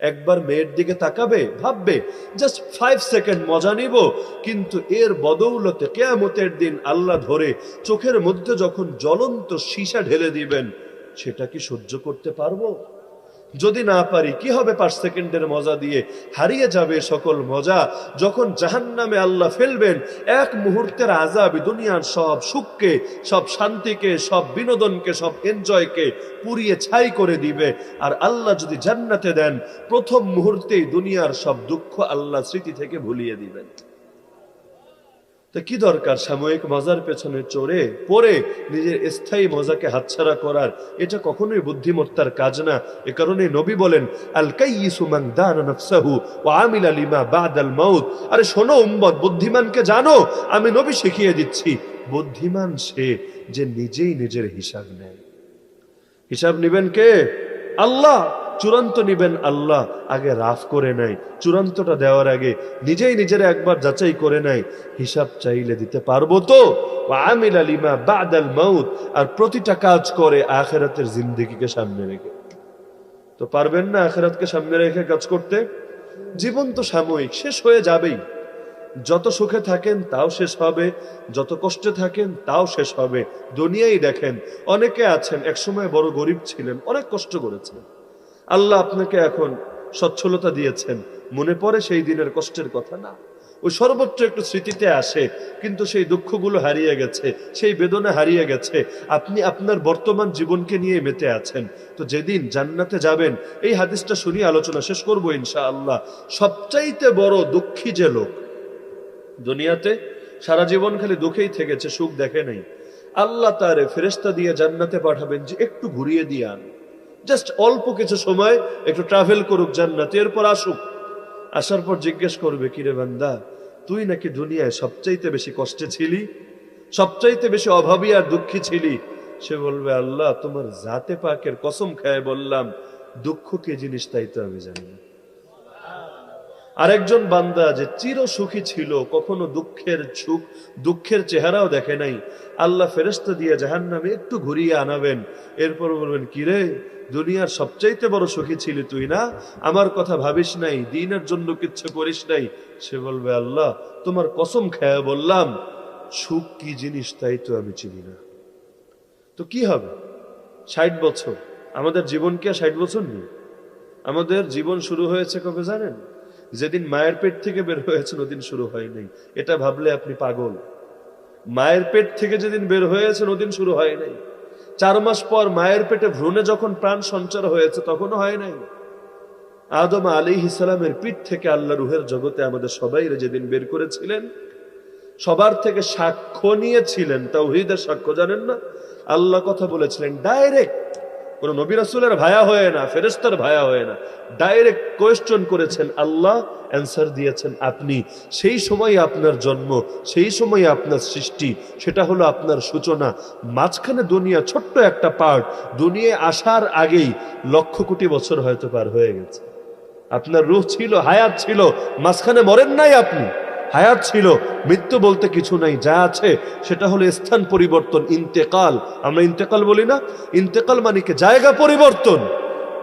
একবার মেয়ের দিকে তাকাবে, ভাববে, জাস্ট ফাইভ সেকেন্ড মজা নিব। কিন্তু এর বদৌলতে কেয়ামতের দিন আল্লাহ ধরে চোখের মধ্যে যখন জ্বলন্ত সীসা ঢেলে দিবেন, সেটা কি সহ্য করতে পারব? যদি না পারি, কি হবে পাঁচ সেকেন্ডের মজা দিয়ে? হারিয়ে যাবে সকল মজা। যখন জাহান নামে আল্লাহ ফেলবেন, এক মুহূর্তের আজাবি দুনিয়ার সব সুখকে, সব শান্তিকে, সব বিনোদনকে, সব এনজয়কে পুড়িয়ে ছাই করে দিবে। আর আল্লাহ যদি জান্নাতে দেন, প্রথম মুহূর্তেই দুনিয়ার সব দুঃখ আল্লাহ স্মৃতি থেকে ভুলিয়ে দিবেন। তো কি দরকার? সাময়িক মজার পেছনে চড়ে পরে নিজের স্থায়ী মজাকে হাতছাড়া করার। এটা কখনোই বুদ্ধিমত্তার কাজ না। এ কারণে নবী বলেন আরে শোনো উম্মত, বুদ্ধিমানকে জানো, আমি নবী শিখিয়ে দিচ্ছি। বুদ্ধিমান সে যে নিজেই নিজের হিসাব নেয়। হিসাব নিবেন কে? আল্লাহ। চূড়ান্ত নিবেন আল্লাহ, আগে রাফ করে নাই চূড়ান্তটা দেওয়ার আগে নিজেই নিজের একবার যাচাই করে নাই হিসাব চাইলে দিতে পারব তো? আমিল আলিমা বাদাল মাউত। আর প্রতিটা কাজ করে আখেরাতের জিন্দিগিকে সামনে রেখে। তো পারবেন না আখেরাতকে সামনে রেখে কাজ করতে? জীবন তো সাময়িক, শেষ হয়ে যাবেই। যত সুখে থাকেন তাও শেষ হবে, যত কষ্টে থাকেন তাও শেষ হবে। দুনিয়াই দেখেন, অনেকে আছেন, একসময় বড় গরিব ছিলেন, অনেক কষ্ট করেছেন আল্লাহ আপনাকে এখন সচ্ছলতা দিয়েছেন। মনে পড়ে সেই দিনের কষ্টের কথা না? ওই সর্বোচ্চ একটু স্মৃতিতে আসে, কিন্তু সেই দুঃখগুলো হারিয়ে গেছে, সেই বেদনা হারিয়ে গেছে। আপনি আপনার বর্তমান জীবনকে নিয়ে মেতে আছেন। তো যেদিন জান্নাতে যাবেন, এই হাদিসটা শুনিয়ে আলোচনা শেষ করব ইনশা আল্লাহ সবচাইতে বড় দুঃখী যে লোক, দুনিয়াতে সারা জীবন খালি দুঃখেই থেকেছে, সুখ দেখে নাই। আল্লাহ তারে ফেরেস্তা দিয়ে জান্নাতে পাঠাবেন যে একটু ঘুরিয়ে দিয়ে আন। জাস্ট অল্প কিছু সময় একটু ট্রাভেল করুক জান্নাতে, এরপর আসুক। আসার পর জিজ্ঞেস করবে, কিরে বান্দা, তুই নাকি দুনিয়ায় সবচাইতে বেশি কষ্টে ছিলি? সবচাইতে বেশি অভাবী আর দুঃখী ছিলি? সে বলবে, আল্লাহ, তোমার জাতে পাকের কসম খায় বললাম, দুঃখ কে জিনিস তাই তো আমি জানি না। আরেকজন বান্দা যে চির সুখী ছিল, কখনো দুঃখের সুখ, দুঃখের চেহারাও দেখে নাই। আল্লাহ ফেরেস্তা দিয়ে জাহান নামে একটু ঘুরিয়ে আনাবেন। এরপর বলবেন, কিরে, দুনিয়ার সবচাইতে বড় সুখী ছিলি তুই না? আমার কথা ভাবিস নাই, দিনের জন্য কিচ্ছু করিস নাই? সে বলবে, আল্লাহ, তোমার কসম খায়া বললাম, সুখ কি জিনিস তাই তো আমি চিনি না। তো কি হবে? ষাট বছর। আমাদের জীবন কি আর ষাট বছর নেই? আমাদের জীবন শুরু হয়েছে কবে জানেন? যেদিন মায়ের পেট থেকে বের হয়েছেন, ওদিন শুরু হয় নাই এটা ভাবলে আপনি পাগল। মায়ের পেট থেকে যেদিন বের হয়েছেন, ওদিন শুরু হয় নাই চার মাস পর মায়ের পেটে ভ্রূণে যখন প্রাণ সঞ্চার হয়েছে, তখনও হয় নাই আদম আলী ইসালামের পিঠ থেকে আল্লাহ রুহের জগতে আমাদের সবাই যেদিন বের করেছিলেন, সবার থেকে সাক্ষ্য নিয়েছিলেন, তাওহীদের সাক্ষ্য জানেন না? আল্লাহ কথা বলেছিলেন, ডাইরেক্ট কোন নবী রাসূলের ভায়া হয়ে না ফেরেস্তার ভায়া হয়ে না। ডাইরেক্ট কোয়েশ্চন করেছেন, আল্লাহ অ্যান্সার দিয়েছেন আপনি। সেই সময় আপনার জন্ম, সেই সময় আপনার সৃষ্টি, সেটা হলো আপনার সূচনা। মাঝখানে দুনিয়া ছোট্ট একটা পার্ট দুনিয়ায় আসার আগেই লক্ষ কোটি বছর হয়তো পার হয়ে গেছে। আপনার রূহ ছিল, হায়াত ছিল, মাঝখানে মরেন নাই আপনি। হায়াত ছিল, মৃত্যু বলতে কিছু নাই, যা আছে সেটা হলো স্থান পরিবর্তন, ইন্তেকাল। আমরা ইন্তেকাল বলি না? ইন্তেকাল মানে কি? জায়গা পরিবর্তন।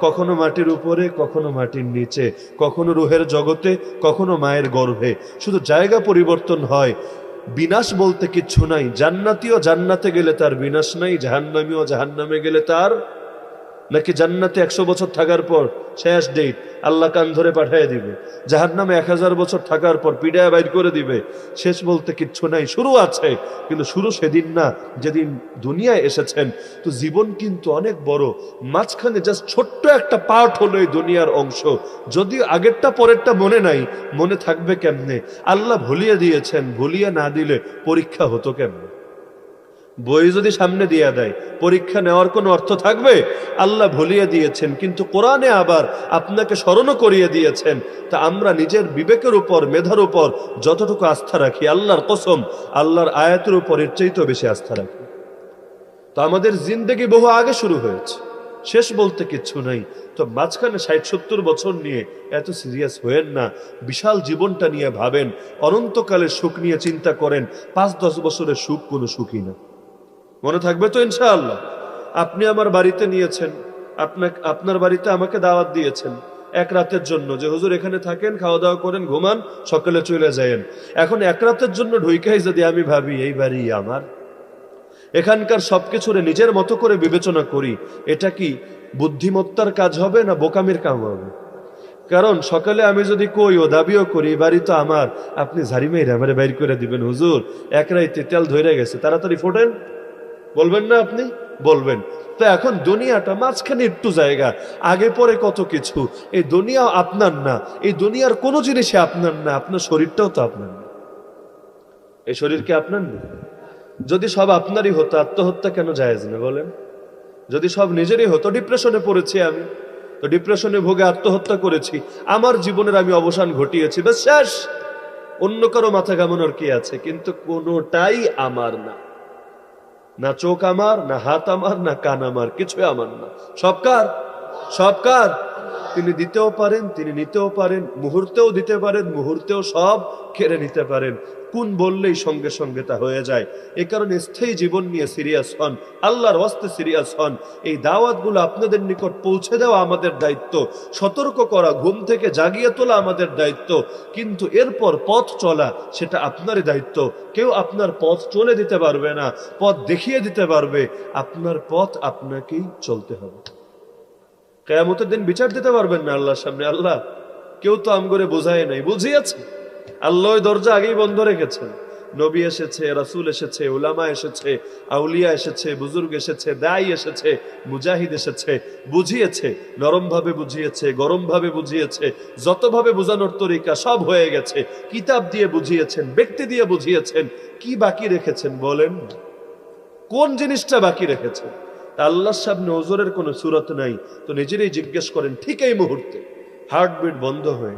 কখনো মাটির উপরে, কখনো মাটির নিচে, কখনো রুহের জগতে, কখনো মায়ের গর্ভে। শুধু জায়গা পরিবর্তন হয়। বিনাশ বলতে কিচ্ছু নাই। জান্নাতিও জান্নাতে গেলে তার বিনাশ নাই জাহান্নামিও জাহান্নামে গেলে তার নাকি জান্নাতে একশো বছর থাকার পর শেষ ডেট আল্লাহ কান ধরে পাঠিয়ে দিবে। যাহার নামে এক হাজার বছর থাকার পর পিড়ায় বাইর করে দিবে। শেষ বলতে কিচ্ছু নাই, শুরু আছে, কিন্তু শুরু সেদিন না, যেদিন দুনিয়ায় এসেছেন। তো জীবন কিন্তু অনেক বড়। মাঝখানে জাস্ট ছোট্ট একটা পার্ট হলো এই দুনিয়ার অংশ। যদিও আগেরটা পরেরটা মনে নাই, মনে থাকবে কেমনে? আল্লাহ ভুলিয়ে দিয়েছেন, ভুলিয়ে না দিলে পরীক্ষা হতো কেমনে? বই যদি সামনে দিয়ে দেয়, পরীক্ষা নেওয়ার কোনো অর্থ থাকবে? আল্লাহ ভুলিয়ে দিয়েছেন, কিন্তু কোরআনে আবার আপনাকে স্মরণও করিয়ে দিয়েছেন। তা আমরা নিজের বিবেকের উপর, মেধার উপর যতটুকু আস্থা রাখি, আল্লাহর কসম, আল্লাহর আয়াতের উপর এর চাইতেও বেশি আস্থা রাখি। তো আমাদের জিন্দগি বহু আগে শুরু হয়েছে। শেষ বলতে কিচ্ছু নাই। তো মাঝখানে ষাট সত্তর বছর নিয়ে এত সিরিয়াস হয়েন না, বিশাল জীবনটা নিয়ে ভাবেন, অনন্তকালের সুখ নিয়ে চিন্তা করেন, পাঁচ দশ বছরের সুখ কোনো সুখই না। মনে থাকবে তো ইনশাআল্লাহ। আপনি আমার বাড়িতে নিয়েছেন, আপনাকে, আপনার বাড়িতে আমাকে দাওয়াত দিয়েছেন এক রাতের জন্য। যে হুজুর এখানে থাকেন, খাওয়া দাওয়া করেন, ঘুমান, সকালে চলে যায়েন। এখন এক রাতের জন্য ঢুইকাই যদি আমি ভাবি, এই বাড়ি আমার। এখানকার সবকিছুরে নিজের মতো করে বিবেচনা করি, এটা কি বুদ্ধিমত্তার কাজ হবে না বোকামির কাম হবে? কারণ সকালে আমি যদি কই ও দাবিও করি বাড়ি তো আমার। আপনি ঝাড়ি আমারে বাইর করে দিবেন, হুজুর, এক রাইতে তেল ধরে গেছে, তাড়াতাড়ি ফোটেন। বলবেন না আপনি? বলবেন। তো এখন দুনিয়াটা মাঝখানে একটু জায়গা, আগে পরে কত কিছু। এই দুনিয়া আপনার না, এই দুনিয়ার কোনো জিনিসে আপনার না, আপনার শরীরটাও তো আপনার না। এই শরীর কি আপনার না? যদি সব আপনারই হতো, আত্মহত্যা কেন জায়েজ না, বলেন? যদি সব নিজেরই হতো ডিপ্রেশনে পড়েছি আমি। তো ডিপ্রেশনে ভোগে আত্মহত্যা করেছি। আমার জীবনের আমি অবসান ঘটিয়েছি বেশ শেষ। অন্য কারও মাথা কামানোর কি আছে? কিন্তু কোনোটাই আমার না। না চোখ আমার, না হাত আমার, না কান আমার কিছু আমার না। সবকার সবকার সব কার? তিনি দিতেও পারেন, তিনি নিতেও পারেন, মুহূর্তেও দিতে পারেন, মুহূর্তেও সব কেড়ে নিতে পারেন। কোন বললেই সঙ্গে সঙ্গে তা হয়ে যায়। এ কারণে স্থায়ী জীবন নিয়ে সিরিয়াস হন, আল্লাহর ওয়াস্তে সিরিয়াস হন। এই দাওয়াতগুলো আপনাদের নিকট পৌঁছে দেওয়া আমাদের দায়িত্ব। সতর্ক করা, ঘুম থেকে জাগিয়ে তোলা আমাদের দায়িত্ব। কিন্তু এরপর পথ চলা, সেটা আপনারই দায়িত্ব। কেউ আপনার পথ চলে দিতে পারবে না, পথ দেখিয়ে দিতে পারবে। আপনার পথ আপনাকেই চলতে হবে। কেয়ামতের দিন বিচার দিতে পারবেন না আল্লাহর সামনে। আল্লাহ, কেউ তো আম করে বোঝায় নাই। বুঝিয়েছে। আল্লাহ দরজা আগেই বন্ধ রেখেছেন। নবী এসেছে, রাসুল এসেছে, উলামা এসেছে, আউলিয়া এসেছে, বুজুর্গ এসেছে দাই এসেছে, মুজাহিদ এসেছে। বুঝিয়েছে নরম ভাবে বুঝিয়েছে গরম ভাবে বুঝিয়েছে, যতভাবে বোঝানোর তরিকা সব হয়ে গেছে। কিতাব দিয়ে বুঝিয়েছেন, ব্যক্তি দিয়ে বুঝিয়েছেন। কি বাকি রেখেছেন বলেন? কোন জিনিসটা বাকি রেখেছেন? তা আল্লাহর সামনে ওজোরের কোনো সুরত নাই। তো নিজেরই জিজ্ঞেস করেন, ঠিক এই মুহূর্তে? হার্টবিট বন্ধ হয়ে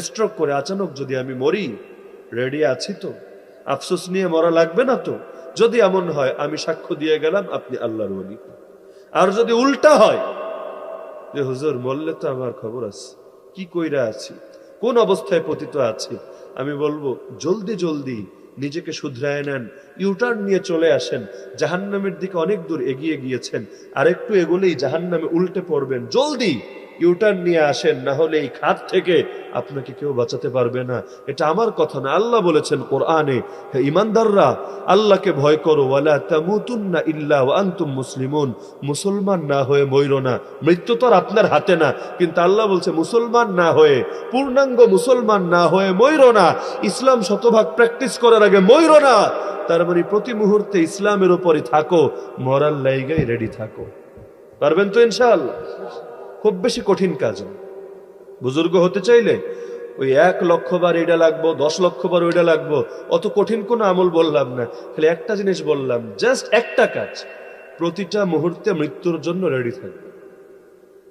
স্ট্রোক করে আচানক যদি আমি মরি রেডি আছি তো? আফসোস নিয়ে মরা লাগবে না তো? যদি এমন হয়, আমি সাক্ষ্য দিয়ে গেলাম, আপনি আল্লাহর ওলি। আর যদি উল্টা হয়, যে হুজুর, মরলে তো আমার খবর আছে। কি কইরা আছি? কোন অবস্থায় পতিত আছি? আমি বলব, জলদি জলদি নিজেকে শুধরায় নেন। ইউটার্ন নিয়ে চলে আসেন। জাহান্নামের দিকে অনেক দূর এগিয়ে গিয়েছেন। আর একটু এগোলেই জাহান্নামে উল্টে পড়বেন। জলদি! ইউটার্ন নিয়ে আসেন, না হলে এই খাত থেকে আপনাকে কেউ বাঁচাতে পারবে না। এটা আমার কথা না, আল্লাহ বলেছেন কোরআনে ইমানদাররা, আল্লাহকে ভয় করো, ওয়ালা ইল্লা আনতুম মুসলিমুন। মুসলমান না হয়ে মইরো না। মৃত্যু তো আপনার হাতে না, কিন্তু আল্লাহ বলছে মুসলমান না হয়ে, পূর্ণাঙ্গ মুসলমান না হয়ে মইরো না। ইসলাম শতভাগ প্র্যাকটিস করার আগে মইরো না। তার মানে প্রতি মুহূর্তে ইসলামের উপরই থাকো, মরার লাইগাই রেডি থাকো। পারবেন তো ইনশাআল্লাহ? খুব বেশি কঠিন কাজ। বুজুর্গ হতে চাইলে ওই এক লক্ষ বার এটা লাগবো, দশ লক্ষ বার ওইটা লাগবো, অত কঠিন কোনো আমল বললাম না, খালি একটা জিনিস বললাম জাস্ট একটা কাজ, প্রতিটা মুহূর্তে মৃত্যুর জন্য রেডি থাকবে।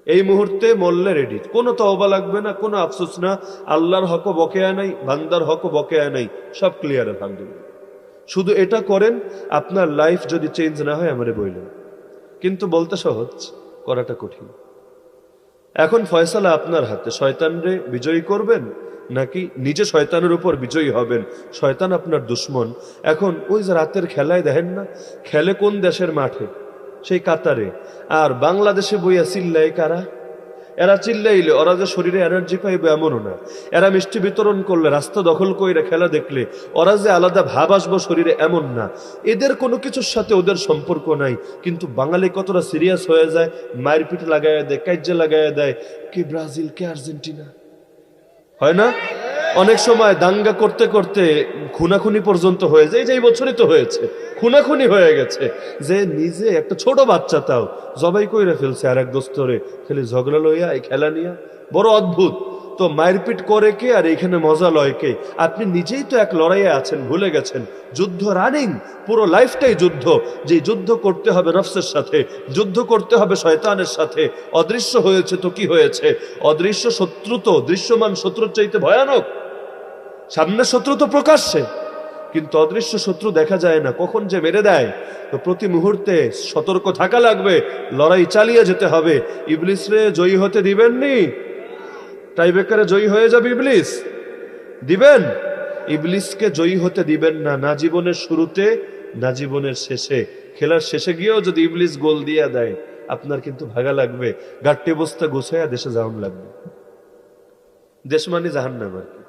এই মুহূর্তে মরলে রেডি কোনো তওবা লাগবে না, কোনো আফসোস না, আল্লাহর হক বকেয়া নাই, বান্দার হক বকেয়া নাই, সব ক্লিয়ার আলহামদুলিল্লাহ। শুধু এটা করেন, আপনার লাইফ যদি চেঞ্জ না হয়, আমারে বললেন কিন্তু বলতে সহজ, করাটা কঠিন। এখন ফয়সালা আপনার হাতে। শয়তানরে বিজয়ী করবেন নাকি নিজে শয়তানের উপর বিজয়ী হবেন? শয়তান আপনার দুশ্মন। এখন ওই যে রাতের খেলায় দেখেন না? খেলে কোন দেশের মাঠে? সেই কাতারে। আর বাংলাদেশে বইয়া চিল্লায় কারা? এরা চিল্লাইলে, ওরা যে শরীরে এনার্জি পাইবে এমনও না। এরা মিষ্টি বিতরণ করলে, রাস্তা দখল কইরা খেলা দেখলে, ওরা যে আলাদা ভাব আসব শরীরে এমন না। এদের কোনো কিছুর সাথে ওদের সম্পর্ক নাই, কিন্তু বাঙালি কতটা সিরিয়াস হয়ে যায়, মায়ের পিঠ দেয়, কাজ্যে লাগাইয়া দেয়, কে ব্রাজিল, কে আর্জেন্টিনা? হয় না? অনেক সময় দাঙ্গা করতে করতে খুনাখুনি পর্যন্ত হয়ে যায়, এই যে এই বছরই তো হয়েছে। খুনাখুনি হয়ে গেছে। যে নিজে একটা ছোট বাচ্চা তাও জবাই কইরা ফেলছে আর এক দোস্তরে। খালি ঝগড়া লইয়া, এই খেলা নিয়া। বড় অদ্ভুত। তো মারপিট করে কে আর এখানে মজা লয় কে? আপনি নিজেই তো এক লড়াইয়ে আছেন, ভুলে গেছেন। যুদ্ধ রানিং, পুরো লাইফটাই যুদ্ধ। যে যুদ্ধ করতে হবে নফসের সাথে, যুদ্ধ করতে হবে শয়তানের সাথে। অদৃশ্য হয়েছে তো কি হয়েছে? অদৃশ্য শত্রু তো, দৃশ্যমান শত্রুর চাইতে ভয়ানক। সামনে শত্রু তো প্রকাশ্যে। কিন্তু অদৃশ্য শত্রু দেখা যায় না। কখন যে মেরে দেয়, তো প্রতি মুহূর্তে সতর্ক থাকা লাগবে, লড়াই চালিয়ে যেতে হবে। ইবলিসরে জয়ী হতে দিবেননি? টাইবেকারে জয়ী হয়ে যাবে ইবলিস? দিবেন? ইবলিসকে জয়ী হতে দিবেন না না জীবনের শুরুতে, না জীবনের শেষে। খেলার শেষে গিয়েও যদি ইবলিস গোল দিয়ে দেয়, আপনার কিন্তু ভাগা লাগবে। গাট্টি বস্তা গুছাইয়া দেশে যাওয়ান লাগবে। দেশ মানে জাহান্নাম আর কি।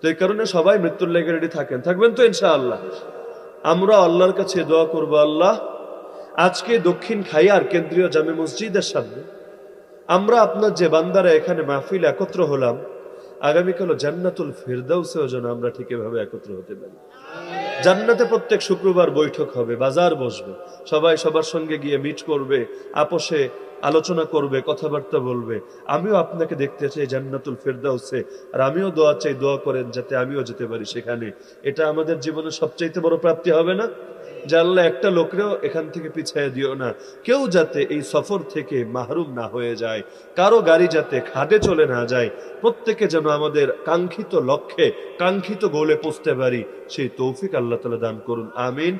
তো এই কারণে সবাই মৃত্যুর লেগে রেডি থাকেন। থাকবেন তো ইনশাআল্লাহ। আমরা আল্লাহর কাছে দোয়া করব, আল্লাহ, আজকে দক্ষিণ খাইয়ার কেন্দ্রীয় জামে মসজিদের সামনে আমরা আপনার যে বান্দারা এখানে মাহফিল একত্র হলাম আগামীকাল জান্নাতুল ফেরদাউসেও যেন আমরা ঠিক এভাবে একত্র হতে পারি। জান্নাতে প্রত্যেক শুক্রবার বৈঠক হবে, বাজার বসবে, সবাই সবার সঙ্গে গিয়ে মিট করবে, আপোষে আলোচনা করবে, কথাবার্তা বলবে। আমিও আপনাকে দেখতে চাই জান্নাতুল ফেরদাউসে, আর আমিও দোয়া চাই, দোয়া করেন যাতে আমিও যেতে পারি সেখানে। এটা আমাদের জীবনের সবচাইতে বড় প্রাপ্তি হবে না? আল্লাহ একটা লোকরেও এখান থেকে পিছিয়ে দিও না। কেউ যাতে এই সফর থেকে মাহরুম না হয়ে যায়, কারও গাড়ি যাতে খাদে চলে না যায়, প্রত্যেকে যেন আমাদের কাঙ্ক্ষিত লক্ষ্যে, কাঙ্ক্ষিত গোলে পৌঁছতে পারি, সেই তৌফিক আল্লাহ তালা দান করুন, আমিন।